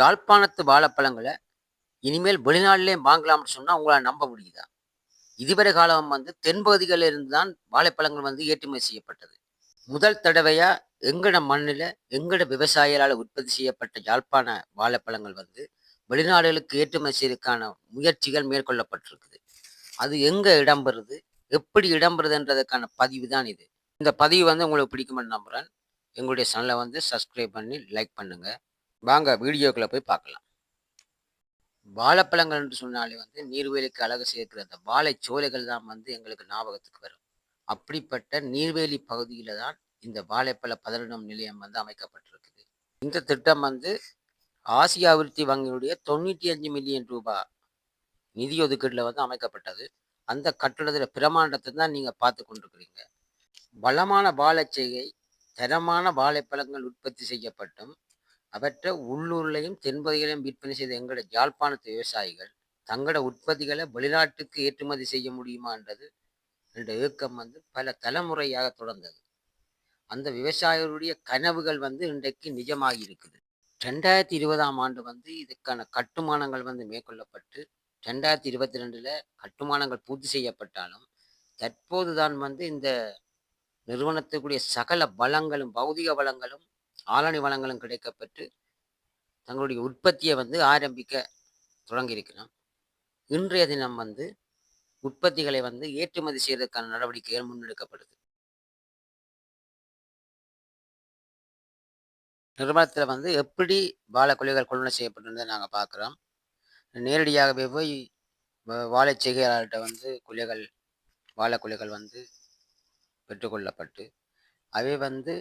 யாழ்ப்பாணத்து வாழைப்பழங்களை இனிமேல் வெளிநாட்டிலே வாங்கலாம்னு சொன்னா உங்களால நம்ப முடியுதா? இதுவரை காலம் வந்து தென்பகுதிகளில் இருந்து தான் வாழைப்பழங்கள் வந்து ஏற்றுமதி செய்யப்பட்டது. முதல் தடவையா எங்கட மண்ணுல, எங்கட விவசாயிகளால் உற்பத்தி செய்யப்பட்ட யாழ்ப்பாண வாழைப்பழங்கள் வந்து வெளிநாடுகளுக்கு ஏற்றுமதி செய்வதற்கான முயற்சிகள் மேற்கொள்ளப்பட்டிருக்குது. அது எங்க இடம்பெறுது? எப்படி இடம்பெறுதுன்றதுக்கான பதிவு தான் இது. இந்த பதிவு வந்து உங்களுக்கு பிடிக்கும்னு நம்புகிறேன் எங்களுடைய சேனலை வந்து சப்ஸ்கிரைப் பண்ணி லைக் பண்ணுங்க. வாங்க வீடியோக்குள்ளே போய் பார்க்கலாம். வாழைப்பழங்கள் என்று சொன்னாலே வந்து நீர்வேலிக்கு அழகு சேர்க்கிற அந்த வாழைச்சோலைகள் தான் வந்து எங்களுக்கு ஞாபகத்துக்கு வரும். அப்படிப்பட்ட நீர்வேலி பகுதியில் தான் இந்த வாழைப்பழ பதனிடும் நிலையம் வந்து அமைக்கப்பட்டிருக்குது. இந்த திட்டம் வந்து ஆசிய அபிவிருத்தி வங்கியினுடைய 95 மில்லியன் ரூபாய் நிதி ஒதுக்கீட்டில் வந்து அமைக்கப்பட்டது. அந்த கட்டடத்தில் பிரமாண்டத்தை தான் நீங்கள் பார்த்து கொண்டிருக்கிறீங்க. வளமான வாழைச்செய்கை, தரமான வாழைப்பழங்கள் உற்பத்தி செய்யப்பட்டும், அவற்றை உள்ளூர்லையும் தென்பகுதிகளிலும் விற்பனை செய்த எங்களோட யாழ்ப்பாணத்து விவசாயிகள், தங்களோட உற்பத்திகளை வெளிநாட்டுக்கு ஏற்றுமதி செய்ய முடியுமான்றது என்ற இயக்கம் வந்து பல தலைமுறையாக தொடர்ந்தது. அந்த விவசாயிகளுடைய கனவுகள் வந்து இன்றைக்கு நிஜமாகி இருக்குது. 2020ஆம் ஆண்டு வந்து இதுக்கான கட்டுமானங்கள் வந்து மேற்கொள்ளப்பட்டு, 2022ல கட்டுமானங்கள் பூர்த்தி செய்யப்பட்டாலும், தற்போது தான் வந்து இந்த நிறுவனத்துக்குரிய சகல வளங்களும், பௌதிக வளங்களும், ஆளணி வளங்களும் கிடைக்கப்பெற்று, தங்களுடைய உற்பத்தியை வந்து ஆரம்பிக்க தொடங்கியிருக்கிறோம். இன்றைய தினம் வந்து உற்பத்திகளை வந்து ஏற்றுமதி செய்வதற்கான நடவடிக்கைகள் முன்னெடுக்கப்படுது. நிறுவனத்தில் வந்து எப்படி வாழைக்குலைகள் கொள்வனவு செய்யப்பட்டிருந்ததை நாங்கள் பார்க்குறோம் நேரடியாகவே போய் வ செய்கையாளர்கிட்ட வந்து வந்து குலைகள் வாழைக்குலைகள் வந்து பெற்றுக்கொள்ளப்பட்டு, அவை வந்து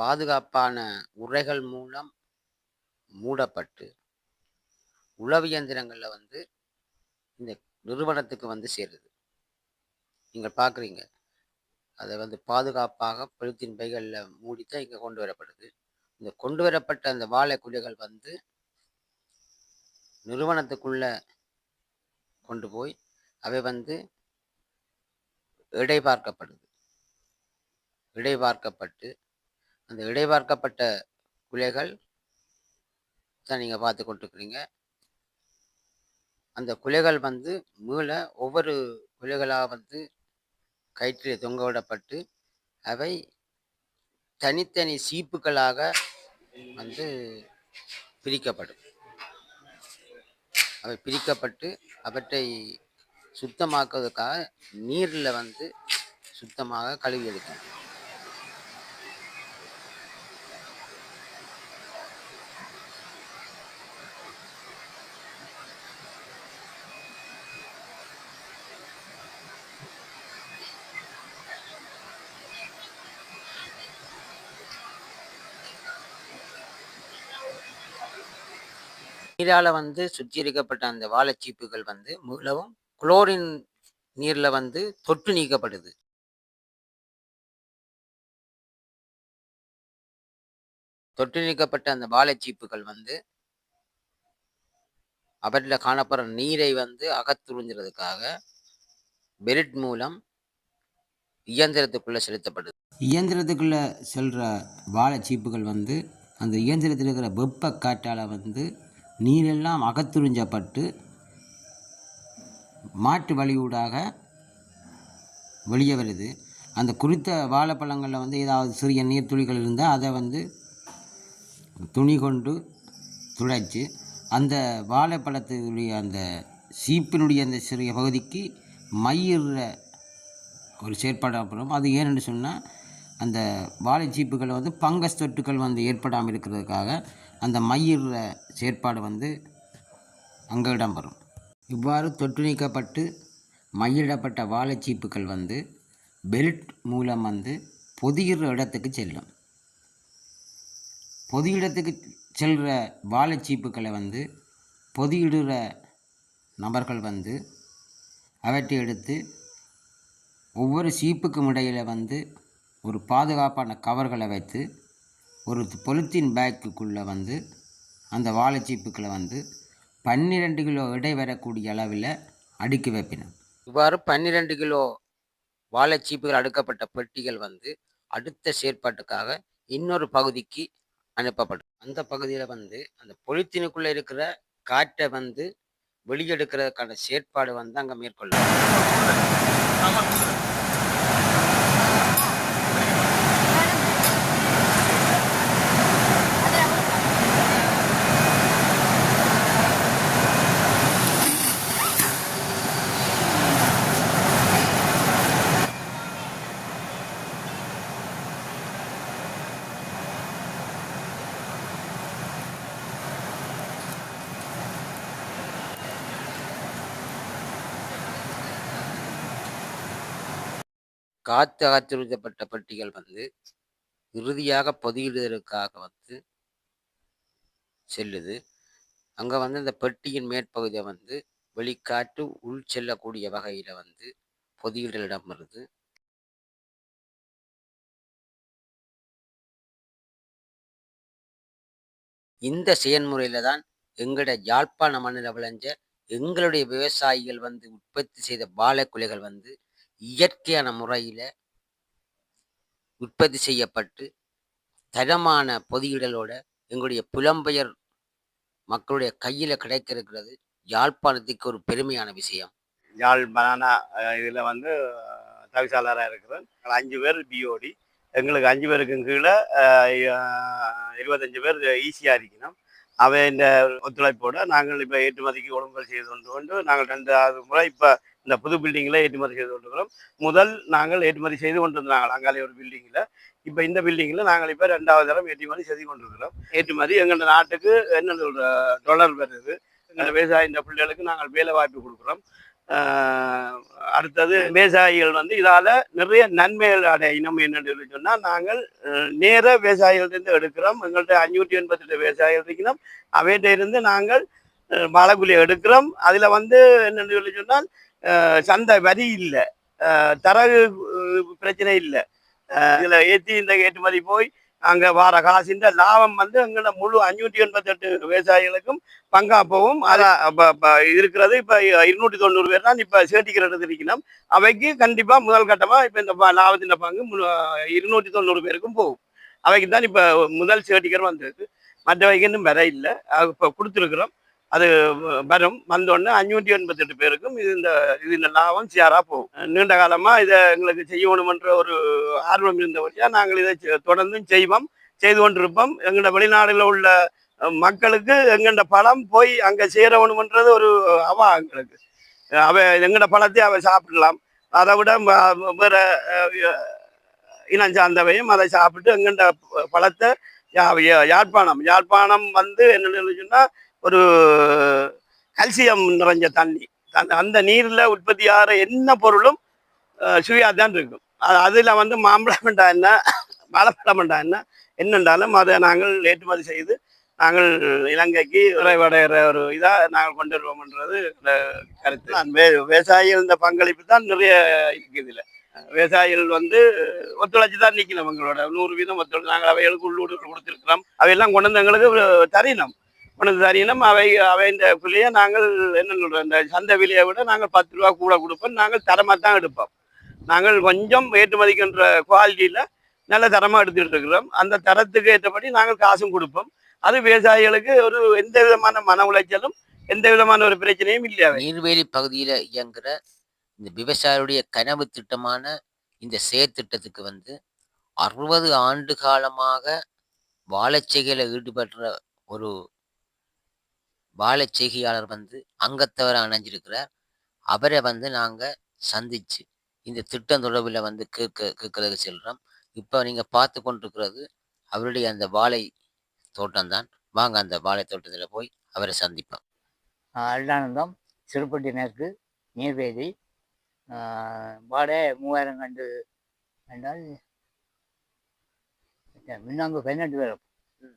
பாதுகாப்பான உரைகள் மூலம் மூடப்பட்டு, உழவு இயந்திரங்களில் வந்து இந்த நிறுவனத்துக்கு வந்து சேருது. நீங்கள் பார்க்குறீங்க. அதை வந்து பாதுகாப்பாக பொலித்தீன் பைகளில் மூடித்தான் இங்கே கொண்டு வரப்படுது. இந்த கொண்டு வரப்பட்ட அந்த வாழை குழிகள் வந்து நிறுவனத்துக்குள்ளே கொண்டு போய், அவை வந்து இடை பார்க்கப்படுது. அந்த இடைபார்க்கப்பட்ட குலைகள் தான் நீங்கள் பார்த்து கொண்டிருக்கிறீங்க. அந்த குலைகள் வந்து மீள ஒவ்வொரு குலைகளாக வந்து கயிற்றிலே தொங்க விடப்பட்டு, அவை தனித்தனி சீப்புகளாக வந்து பிரிக்கப்படும். அவை பிரிக்கப்பட்டு, அவற்றை சுத்தமாக்குவதற்காக நீரில் வந்து சுத்தமாக கழுவி எடுக்கணும். நீரால் வந்து சுத்திகரிக்கப்பட்ட அந்த வாழைச்சீப்புகள் வந்து மிகவும் குளோரின் நீரில் வந்து தொற்று நீக்கப்படுது. தொற்று நீக்கப்பட்ட அந்த வாழைச்சீப்புகள் வந்து அவற்றில் காணப்படுற நீரை வந்து அகத்துறிஞ்சுறதுக்காக பெரிட் மூலம் இயந்திரத்துக்குள்ளே செலுத்தப்படுது. இயந்திரத்துக்குள்ளே செல்கிற வாழை வாழைச்சீப்புகள் வந்து அந்த இயந்திரத்தில் இருக்கிற வெப்ப காற்றால் வந்து நீரெல்லாம் அகத்துறிஞ்சப்பட்டு, மாட்டு வழியூடாக வெளியே வருது. அந்த குறித்த வாழைப்பழங்களில் வந்து ஏதாவது சிறிய நீர்த்துளிகள் இருந்தால் அதை வந்து துணி கொண்டு துடைச்சி அந்த வாழைப்பழத்தினுடைய அந்த சீப்பினுடைய அந்த சிறிய பகுதிக்கு மையிடுற ஒரு செயற்பாடு அப்புறம் அது ஏன்னு சொன்னால் அந்த வாழைச்சீப்புகள்ல வந்து பங்கஸ் தொற்றுக்கள் வந்து ஏற்படாமல் இருக்கிறதுக்காக, அந்த மையிடுற செயற்பாடு வந்து அங்க இடம்பெறும். இவ்வாறு தொற்று நீக்கப்பட்டு, மையிடப்பட்ட வாழைச்சீப்புகள் வந்து பெல்ட் மூலம் வந்து பொதியிடுற இடத்துக்கு செல்லும். பொதியிடத்துக்கு செல்கிற வாழைச்சீப்புகளை வந்து பொதியிடுற நபர்கள் வந்து அவற்றை எடுத்து, ஒவ்வொரு சீப்புக்கும் இடையில வந்து ஒரு பாதுகாப்பான கவர்களை வைத்து, ஒரு பொலித்தீன் பேக்குக்குள்ளே வந்து அந்த வாழைச்சீப்புக்களை வந்து 12 கிலோ இடை வரக்கூடிய அளவில் அடுக்கி வைப்பினம். இவ்வாறு 12 கிலோ வாழைச்சீப்புகள் அடுக்கப்பட்ட பெட்டிகள் வந்து அடுத்த செயற்பாட்டுக்காக இன்னொரு பகுதிக்கு அனுப்பப்படும் அந்த பகுதியில் வந்து அந்த பொலித்தீனுக்குள்ளே இருக்கிற காற்றை வந்து வெளியெடுக்கிறதுக்கான செயற்பாடு வந்து அங்கே மேற்கொள்ளும் காத்து அகற்றுவிக்கப்பட்ட பெட்டிகள் வந்து இறுதியாக பொதியிடுதலுக்காக வந்து செல்லுது. அங்கே வந்து இந்த பெட்டியின் மேற்பகுதியை வந்து வெளிக்காற்று உள் செல்லக்கூடிய வகையில் வந்து பொதியிடலிடம் வருது. இந்த செயல்முறையில தான் எங்களோட யாழ்ப்பாண மண்ணில் விளைஞ்ச எங்களுடைய விவசாயிகள் வந்து உற்பத்தி செய்த வாழைக்குலைகள் வந்து இயற்கையான முறையில் உற்பத்தி செய்யப்பட்டு தரமான பொதியிடலோட எங்களுடைய புலம்பெயர் மக்களுடைய கையில் கிடைக்கிறது யாழ்ப்பாணத்துக்கு ஒரு பெருமையான விஷயம். யாழ் பனானா இதில் வந்து தவிசாளராக இருக்கிறேன். நாங்கள் அஞ்சு பேர் பிஓடி எங்களுக்கு அஞ்சு பேருக்கும் கீழே இருபத்தஞ்சு பேர் ஈஸியாக இருக்கணும். அவை இந்த ஒத்துழைப்போடு நாங்கள் இப்போ ஏற்றுமதிக்கு ஒழுங்கல் செய்து கொண்டு கொண்டு நாங்கள் ரெண்டாவது முறை இப்போ இந்த புது பில்டிங்கில் ஏற்றுமதி செய்து கொண்டிருக்கிறோம். முதல் நாங்கள் ஏற்றுமதி செய்து கொண்டிருந்தாங்க அங்காலே ஒரு பில்டிங்கில் இப்போ இந்த பில்டிங்கில் நாங்கள் இப்போ ரெண்டாவது தரம் ஏற்றுமதி செய்து கொண்டிருக்கிறோம். ஏற்றுமதி எங்கள் நாட்டுக்கு என்ன சொல்ற டொலர் வருது. எங்கள் விவசாய இந்த பிள்ளைகளுக்கு நாங்கள் வேலை வாய்ப்பு கொடுக்குறோம். அடுத்தது விவசாயிகள் வந்து இதால நிறைய நன்மைகள் அடையினோம் என்னன்னு சொல்லி சொன்னால் நாங்கள் நேர விவசாயிகள்ட்ட எடுக்கிறோம். எங்கள்கிட்ட அஞ்சூற்றி எண்பத்தெட்டு விவசாயிகள் இருக்கணும் அவைகிட்ட இருந்து நாங்கள் அஹ், எடுக்கிறோம். அதில் வந்து என்னென்று சொல்லி சொன்னால் சந்தை வரி இல்லை. தரகு பிரச்சனை இல்லை. இதில் ஏற்றி இந்த ஏற்றுமதி போய் அங்கே வார காசின்ற லாபம் வந்து எங்களோட முழு அஞ்சூற்றி எண்பத்தெட்டு விவசாயிகளுக்கும் பங்கா போகும் அது இருக்கிறது. இப்போ இருநூற்றி தொண்ணூறு பேர் தான் இப்போ சேர்த்திக்கிறது இருக்கணும். அவைக்கு கண்டிப்பாக முதல் கட்டமாக இப்போ இந்த லாபத்தின் பங்கு முழு- இருநூற்றி தொண்ணூறு பேருக்கும் போகும். அவைக்கு தான் இப்போ முதல் சேர்த்திக்கிற வந்திருக்கு. மற்றவைக்கு இன்னும் வர இல்லை. இப்போ கொடுத்துருக்குறோம். அது வரும். வந்தோடனே அஞ்சூற்றி எண்பத்தெட்டு பேருக்கும் இது இந்த இது இந்த லாபம் சேரா போகும். நீண்ட காலமா இதை எங்களுக்கு செய்யணுமென்ற ஒரு ஆர்வம் இருந்தபடியா நாங்கள் இதை தொடர்ந்தும் செய்வோம். செய்து கொண்டிருப்போம். எங்களோட வெளிநாடுல உள்ள மக்களுக்கு எங்கள்ட பழம் போய் அங்க சேரணுமன்றது ஒரு அவா எங்களுக்கு. அவ எங்கட பழத்தை அவ சாப்பிடலாம். அதை விட வேற இனம் சார்ந்தவையும் அதை சாப்பிட்டு எங்கண்ட பழத்தை யா- யாழ்ப்பாணம். யாழ்ப்பாணம் வந்து என்னன்னு சொன்னா ஒரு கல்சியம் நிறைஞ்ச தண்ணி. அந்த- அந்த நீர்ல உற்பத்தி ஆகிற என்ன பொருளும் சுவையாக தான் இருக்கும். அ- அதுல வந்து மாம்பழம் என்ன வாழைப்பழம் என்ன என்னென்றாலும் அதை நாங்கள் ஏற்றுமதி செய்து நாங்கள் இலங்கைக்கு விரைவடைகிற ஒரு இதா நாங்கள் கொண்டு வருவோம்ன்றது கருத்து. நான் வே விவசாயிகள் இந்த பங்களிப்பு தான் நிறைய இருக்குது இதுல. விவசாயிகள் வந்து ஒத்துழைச்சி தான் நிற்கணும் எங்களோட நூறு வீதம் ஒத்துழைச்சு நாங்கள் அவைகளுக்கு உள்ளூர் கொடுத்துருக்கிறோம். அவையெல்லாம் கொண்டு வந்து எங்களுக்கு தரணும். உனது வந்து தரணும் அவை அவைக்குள்ளேயே நாங்கள் என்ன சொல்றோம் இந்த சந்தை விலையை விட நாங்கள் பத்து ரூபா கூட கொடுப்போம். நாங்கள் தரமாக தான் எடுப்போம். நாங்கள் கொஞ்சம் ஏற்றுமதிக்கின்ற குவாலிட்டியில் நல்ல தரமாக எடுத்துக்கிட்டு இருக்கிறோம். அந்த தரத்துக்கு ஏற்றபடி நாங்கள் காசும் கொடுப்போம். அது விவசாயிகளுக்கு ஒரு எந்த விதமான மன உளைச்சலும் எந்த விதமான ஒரு பிரச்சனையும் இல்லை நீர்வேலி பகுதியில் இயங்குகிற இந்த விவசாயிகளுடைய கனவு திட்டமான இந்த செயற்திட்டத்துக்கு வந்து அறுபது ஆண்டு காலமாக வாழைச்செய்கையில் ஈடுபடுற ஒரு வாழைச்செய்கையாளர் வந்து அங்கத்தவரை அணைஞ்சிருக்கிறார். அவரை வந்து நாங்கள் சந்திச்சு இந்த திட்டம் தொடர்பில் வந்து கேட்க கேட்கறதுக்கு செல்கிறோம் இப்போ நீங்கள் பார்த்து கொண்டிருக்கிறது அவருடைய அந்த வாழை தோட்டம் தான் வாங்க அந்த வாழை தோட்டத்தில் போய் அவரை சந்திப்போம். அருளானந்தம். சிறுபட்டி மேற்கு நீர்வேலி. வாடகை மூவாயிரம் கண்டு என்றால் மின்னாங்கு பதினெட்டு பேர்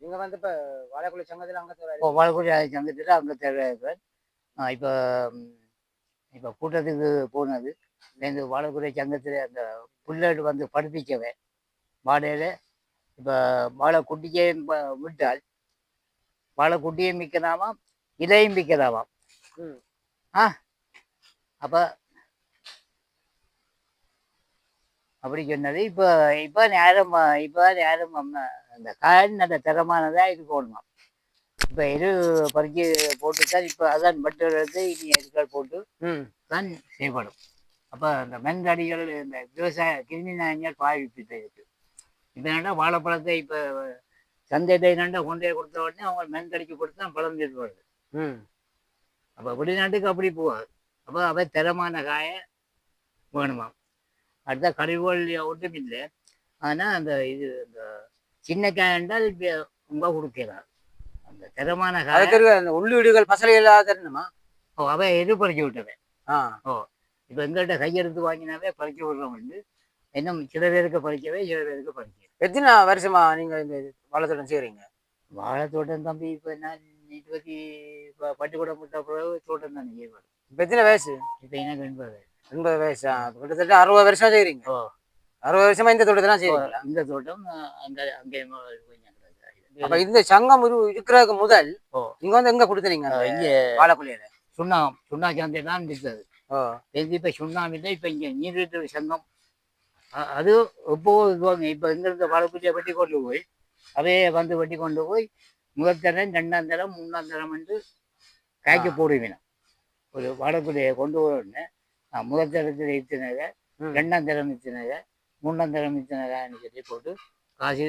நீங்கள் வந்து இப்போ வாழைக்குழி சங்கத்தில் அங்கத்தவரை இப்போ வளக்குடி சங்கத்தில் அங்கே தேவையார் இப்போ? இப்போ கூட்டத்துக்கு போனது. இந்த வாழைக்குடி சங்கத்தில் அந்த புல்லட் வந்து படிப்பிக்கவே வாடையில் இப்போ வாழை குட்டியையும் விட்டால் வாழை குட்டியும் விற்கலாமாம் இலையும் விற்கலாமாம்? ம். ஆ அப்போ அப்படி சொன்னது. இப்போ இப்போ நேரம் இப்போ நேரம் அந்த காய் நல்ல தரமானதாக இருக்கணுமா. இப்போ எரு பறிச்சு போட்டுத்தான் இப்போ அதான் பட்டு எடுத்து இனி எருக்கள் போட்டு தான் செய்யப்படும். அப்போ அந்த மென்தடிகள் இந்த விவசாய கிருமி நாயங்கள் பாதிப்பு இருக்கு. என்னன்னா வாழைப்பழத்தை இப்போ சந்தையில் என்னண்டா கொண்டு கொடுத்த உடனே அவங்க மென்தடிக்கு கொடுத்தா பழம் தீர்த்து வருது ம். அப்போ வெளிநாட்டுக்கு அப்படி போகாது. அப்போ அவ தரமான காயை வேணுமா அடுத்த கழிவுகள் ஒன்றும் இல்லை. ஆனால் அந்த இது இந்த சின்ன காய் என்றால் ரொம்ப கொடுக்கலாம் அந்த தரமான காய் அந்த உள்ளீடுகள் பசலை இல்லாத தரணுமா அவ எது பறிச்சு விட்டவன்? ஆ. இப்போ எங்கள்கிட்ட கையெழுத்து வாங்கினாவே பறிக்க விடுறோம் வந்து இன்னும் சில பேருக்கு பறிக்கவே சில பேருக்கு பறிக்க எத்தனை வருஷமா நீங்க இந்த வாழைத்தோட்டம் செய்றீங்க? வாழைத்தோட்டம் தம்பி இப்போ நான் இருபத்தி பட்டுக்கூடம் முட்டை பிறகு தோட்டம் தான் செய்வேன். இப்ப எத்தனை வயசு? இப்போ எனக்கு என்பது எண்பது வயசா? கிட்டத்தட்ட அறுபது வருஷம் செய்றீங்க. ஓ. அறுபது வருஷமா இந்த தோட்டத்தை தான் செய்றீங்களா? இந்த தோட்டம் அங்கே அங்கே அப்ப இந்த சங்கம் இருக்கிறதுக்கு முதல் ஓ. நீங்க வந்து எங்க கொடுத்தீங்க இங்கே வாழைக்குள்ளையில சுண்ணாம் சுண்ணா சந்தை தான் இருந்தது இது இப்போ சுண்ணாம் இல்லை இப்போ இங்கே நீர்வீட்டு சங்கம். அது எப்போ இதுவாங்க இப்போ இங்கிருந்து வாழைக்குச்சியை வெட்டி கொண்டு போய் அதையே வந்து வெட்டி கொண்டு போய் முதல் தரம் ரெண்டாம் தரம் மூணாம் தரம் வந்து காய்க்க போடுவேன் ஒரு வாழைக்குச்சியை கொண்டு போய் முதல் தரத்தில் இத்தினக ம். ரெண்டாம் தரம் இத்தினக மூணாம் தரம் இத்தினகான்னு சொல்லி போட்டு காசு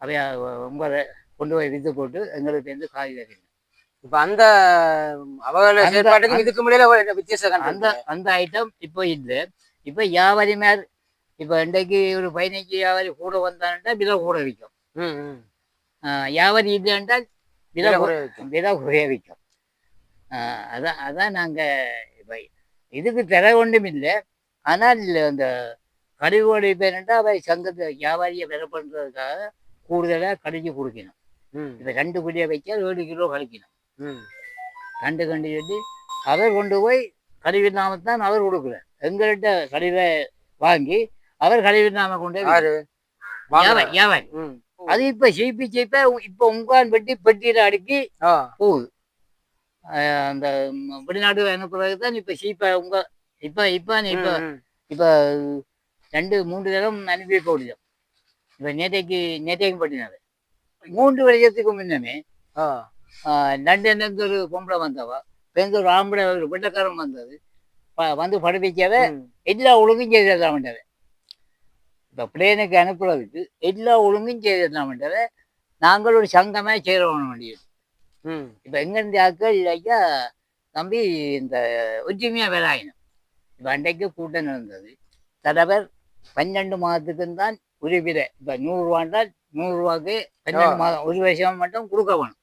அவைய ஒன்பதை கொண்டு போய் வித்து போட்டு எங்களுக்கு வந்து காய் தரணும் இப்ப அந்த அவகள அந்த- செயற்பாட்டுக்கு இதுக்கு முன்னாடி வித்தியாசம் அந்த அந்த ஐட்டம் இப்போ இல்லை. இப்போ வியாபாரி மேல் இப்போ இன்றைக்கு ஒரு பதினஞ்சு வியாபாரி கூட வந்தான்டா விலை கூட விற்கும். வியாபாரி இல்லைன்றால் விலை விலை கு- குறைய வைக்கும். விலை குறைய விற்கும். அதான் அதான் நாங்கள் இப்போ இதுக்கு தர ஒன்றும் இல்லை. ஆனால் அந்த கழிவோடு பேருண்டா அவை சங்கத்தை வியாபாரியை விலை பண்ணுறதுக்காக கூடுதலாக கழிச்சு கொடுக்கணும். இப்போ ரெண்டு குடியை வைக்க ஏழு கிலோ கழிக்கணும். கண்டு கண்டு சொல்லி அவர் கொண்டு போய் கழிவில்லாமல் தான் அவர் கொடுக்குறார். எங்கள்கிட்ட கழிவை வாங்கி அவர் கழிவில்லாமல் கொண்டு போய் யாரு? வியாபாரி அது இப்போ சீப்பி சீப்ப இப்போ உங்கான் பெட்டி பெட்டியில் அடுக்கி போகுது. அந்த வெளிநாடு அனுப்புறது தான் இப்போ சீப்பா உங்க இப்போ இப்போ இப்போ. இப்போ ரெண்டு மூன்று தரம் அனுப்பி போடுது இப்போ நேற்றைக்கு நேற்றைக்கு பட்டினாரு மூன்று வருஷத்துக்கு முன்னமே லண்டன்லேருந்து ஒரு பொம்பளை வந்தவா பேருந்து ஒரு ஆம்பளை ஒரு வெள்ளக்காரன் வந்தது. வந்து படிப்பிக்கவே ம். எல்லா ஒழுங்கும் செய்திடலாம் வேண்டது இப்போ பிளேனுக்கு அனுப்புறதுக்கு எல்லா ஒழுங்கும் செய்திடலாம் வேண்டது நாங்கள் ஒரு சங்கமே சேரணும் வேண்டியது இப்போ எங்கேருந்து ஆட்கள் இல்லையா? தம்பி இந்த ஒற்றுமையாக வேலாயினம் இப்போ அன்றைக்கு கூட்டம் நடந்தது. தலைவர் பன்னெண்டு மாதத்துக்கும் தான் உரிவிலை இப்போ நூறுரூவாண்டால் நூறுரூவாக்கு பன்னெண்டு மாதம். ஒரு வருஷம் மட்டும் கொடுக்க வேணும்.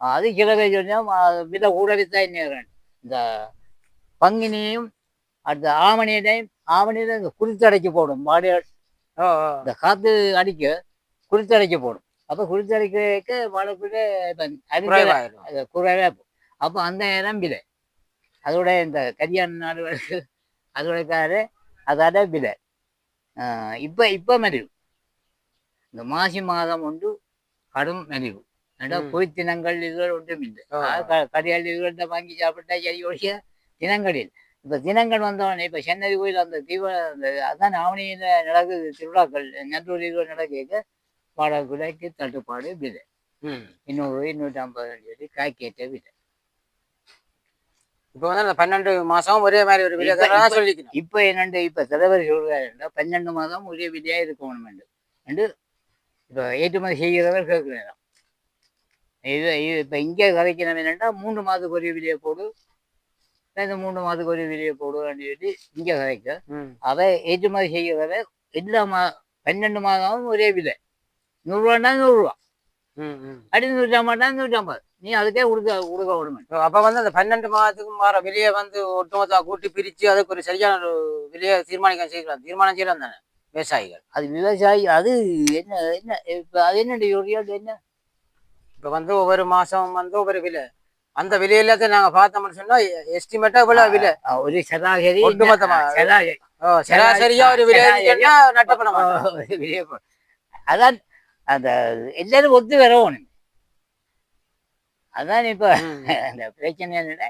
அது பேர் சொன்னால் விலை கூட வித்தா என்ன இந்த பங்கினியும் அடுத்த ஆவணியிலையும் ஆவணியில இந்த குருத்தடைக்கு போடும். மாடு இந்த காற்று அடிக்க குருத்தடைக்கு போடும். அப்போ குருத்தடைக்க வாழைக்குள்ள இப்போ அரிஞ்ச குறைவாயிரும். அது குறைவே அப்போ அந்த நேரம் விலை அதோட இந்த கல்யாண நாடுகளுக்கு அதோட காரு அதோட விலை இப்போ இப்போ மலிவு இந்த மாசி மாதம் ஒன்று கடும் மலிவு ஏன்னா. பொய் தினங்கள் இதுகள் ஒன்றும் இல்லை ஆ. கடையாளி இதுகள்கிட்ட வாங்கி சாப்பிட்டா சரி ஒழிய தினங்களில் இப்போ தினங்கள் வந்தவொடனே இப்போ சென்னை கோயில் அந்த தீப அதான் ஆவணியில் நடக்குது திருவிழாக்கள் நெல்லூர் இதுகள் நடக்க வாடகை விலைக்கு தட்டுப்பாடு விலை. இன்னூறு இன்னூற்றி ஐம்பது சொல்லி காய்க்கேட்ட விலை. இப்போ வந்து அந்த பன்னெண்டு மாசம் ஒரே மாதிரி ஒரு விலை இப்ப- தான் இப்ப- சொல்லிக்கணும். இப்போ என்னண்டு இப்போ தலைவர் சொல்கிறாருன்னா பன்னெண்டு மாதம் ஒரே விலையாக இருக்கணும் என்று இப்போ ஏற்றுமதி செய்கிறவர் கேட்குறாராம் இது இது இப்போ இங்கே கதைக்கணும் என்னென்னா மூன்று மாதத்துக்கு ஒரு விலையை போடு. இந்த மூணு மாதத்துக்கு ஒரு விலையை போடுவான்னு சொல்லி இங்கே கதைக்க. அவ ஏற்றுமதி செய்கிறவர் எல்லா மா பன்னெண்டு மாதமும் ஒரே விலை. நூறுரூவாண்டா நூறுரூவா அடி நூற்றம்பதுனா நூற்றம்பது நீ அதுக்கே கொடுக்க விடுமே இப்போ அப்ப வந்து அந்த பன்னெண்டு மாதத்துக்கு மாற விலையை வந்து ஒட்டுமொத்தமா கூட்டி பிரிச்சு அதுக்கு ஒரு சரியான ஒரு விலையை தீர்மானிக்க செய்யலாம். தீர்மானம் செய்யலாம் தானே விவசாயிகள். அது விவசாயி அது என்ன என்ன இப்போ அது என்ன ஒரு என்ன? இப்போ வந்து ஒவ்வொரு மாசம் வந்து ஒவ்வொரு விலை. அந்த விலை எல்லாத்தையும் நாங்க பார்த்தோம்னு சொன்னா எஸ்டிமேட்டா இவ்வளவு விலை? ஒரு சராசரி ஒட்டுமொத்தமா. ஆ, சராசரி. ஓ, சராசரியா ஒரு விலை வெளியே போ- அதான் அந்த எல்லாரும் ஒத்து வரணும் அதான் இப்ப அந்த பிரச்சனை என்னன்னா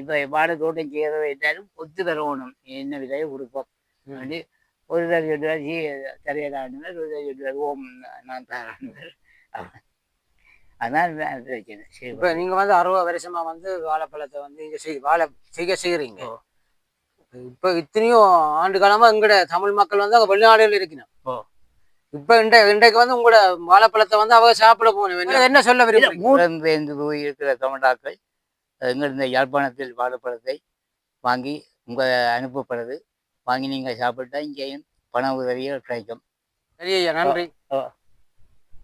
இப்ப வாடகை தோட்டம் செய்யறவ எல்லாரும் ஒத்து வரணும். என்ன விலையை கொடுப்போம். அப்படி ஒரு தடவை சொல்லுவார் ஜி தரையிடாண்டுவர் ஒரு தடவை சொல்லுவார் ஓம் நான் தாராண்டுவர் அதான் பிரச்சனை. சரி இப்ப நீங்க வந்து அறுபது வருஷமா வந்து வாழைப்பழத்தை வந்து இங்க செய் வாழை செய்ய செய்யறீங்க ஓ. இப்ப இத்தனையோ ஆண்டு காலமா எங்கட தமிழ் மக்கள் வந்து அங்க வெளிநாடுகள் இருக்கணும். இப்ப இன்றை இன்றைக்கு வந்து உங்களோட வாழைப்பழத்தை வந்து அவங்க சாப்பிட போகணும் என்ன- சொல்ல புலம்பெயர்ந்து போய் இருக்கிற தமிழாக்கள் எங்கிருந்த யாழ்ப்பாணத்தில் வாழைப்பழத்தை வாங்கி உங்கள் அனுப்பப்படுது. வாங்கி நீங்கள் சாப்பிட்டா இங்கேயும் பண உதவிகள் கிடைக்கும். சரி நன்றி.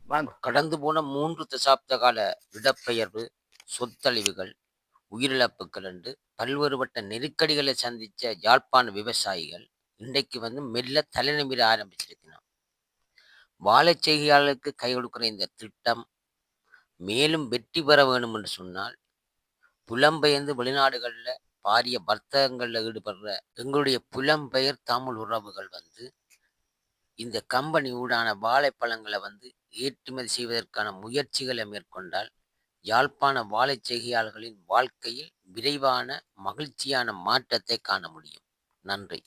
வாங்க. கடந்து போன மூன்று தசாப்த கால இடப்பெயர்வு சொத்தழிவுகள் உயிரிழப்புகள் என்று பல்வேறுபட்ட நெருக்கடிகளை சந்தித்த யாழ்ப்பாண விவசாயிகள் இன்றைக்கு வந்து மெல்ல தலைநிமிர ஆரம்பிச்சிருக்கணும் வாழை செய்கையாளருக்கு கை கொடுக்கிற இந்த திட்டம் மேலும் வெற்றி பெற வேணும் என்று சொன்னால் புலம்பெயர்ந்து வெளிநாடுகளில் பாரிய வர்த்தகங்களில் ஈடுபடுற எங்களுடைய புலம்பெயர் தமிழ் உறவுகள் வந்து இந்த கம்பெனி ஊடான வாழைப்பழங்களை வந்து ஏற்றுமதி செய்வதற்கான முயற்சிகளை மேற்கொண்டால் யாழ்ப்பாண வாழைச் செய்கையாளர்களின் வாழ்க்கையில் விரைவான மகிழ்ச்சியான மாற்றத்தை காண முடியும். நன்றி.